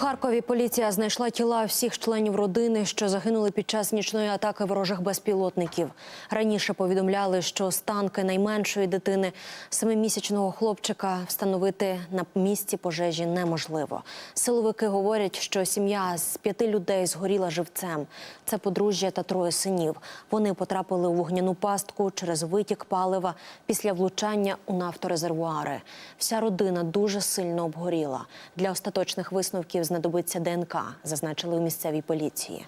Харкові поліція знайшла тіла всіх членів родини, що загинули під час нічної атаки ворожих безпілотників. Раніше повідомляли, що останки найменшої дитини, семимісячного хлопчика, встановити на місці пожежі неможливо. Силовики говорять, що сім'я з п'яти людей згоріла живцем. Це подружжя та троє синів. Вони потрапили у вогняну пастку через витік палива після влучання у нафторезервуари. Вся родина дуже сильно обгоріла. Для остаточних висновків знадобиться ДНК, зазначили у місцевій поліції.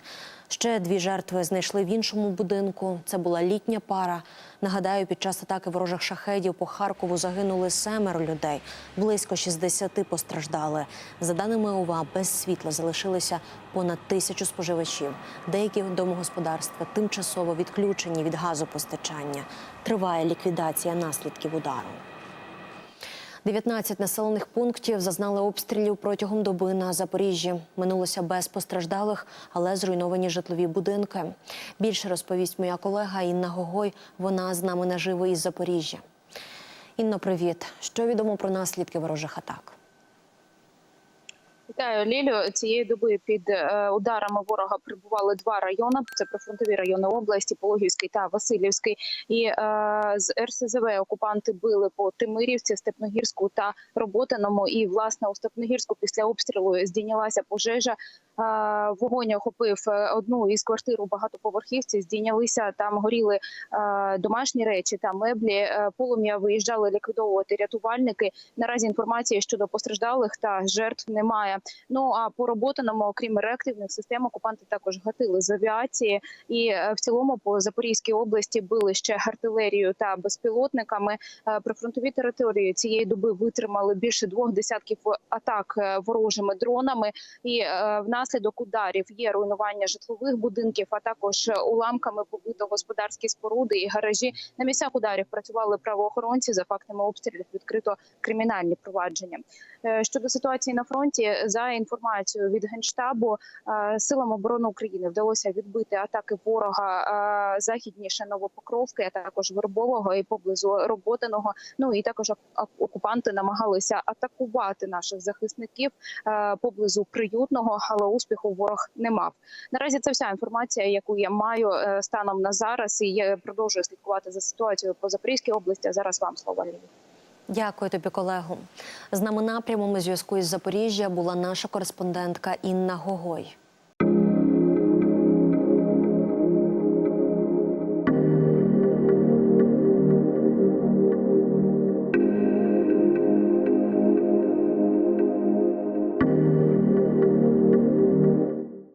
Ще дві жертви знайшли в іншому будинку. Це була літня пара. Нагадаю, під час атаки ворожих шахедів по Харкову загинули семеро людей. Близько 60 постраждали. За даними ОВА, без світла залишилися понад тисячу споживачів. Деякі домогосподарства тимчасово відключені від газопостачання. Триває ліквідація наслідків удару. 19 населених пунктів зазнали обстрілів протягом доби на Запоріжжі. Минулося без постраждалих, але зруйновані житлові будинки. Більше розповість моя колега Інна Гогой. Вона з нами наживо із Запоріжжя. Інно, привіт. Що відомо про наслідки ворожих атак? Вітаю, Лілю. Цієї доби під е, ударами ворога прибували два райони. Це прифронтові райони області, Пологівський та Васильівський. І е, з РСЗВ окупанти били по Тимирівці, Степногірську та Роботиному. І власне у Степногірську після обстрілу здійнялася пожежа. Е, вогонь охопив е, одну із квартир у багатоповерхівці. Здійнялися там горіли домашні речі та меблі. Полум'я виїжджали ліквідовувати рятувальники. Наразі інформації щодо постраждалих та жертв немає. Ну а по роботаному, окрім реактивних систем, окупанти також гатили з авіації, і е, в цілому по Запорізькій області били ще артилерією та безпілотниками. Е, Прифронтові території цієї доби витримали більше двох десятків атак е, ворожими дронами. І внаслідок ударів є руйнування житлових будинків, а також уламками побито господарські споруди і гаражі. На місцях ударів працювали правоохоронці. За фактами обстрілів відкрито кримінальні провадження. Щодо ситуації на фронті, за інформацією від генштабу, е, силам оборони України вдалося відбити атаки ворога е, західніше Новопокровки, а також Вербового і поблизу Роботиного. Ну і також ок- окупанти намагалися атакувати наших захисників е, поблизу приютного, але успіху ворог не мав. Наразі це вся інформація, яку я маю станом на зараз, і я продовжую слідкувати за ситуацією по Запорізькій області. Зараз вам слово. Дякую тобі, колего. З нами напрямом у зв'язку із Запоріжжя була наша кореспондентка Інна Гогой.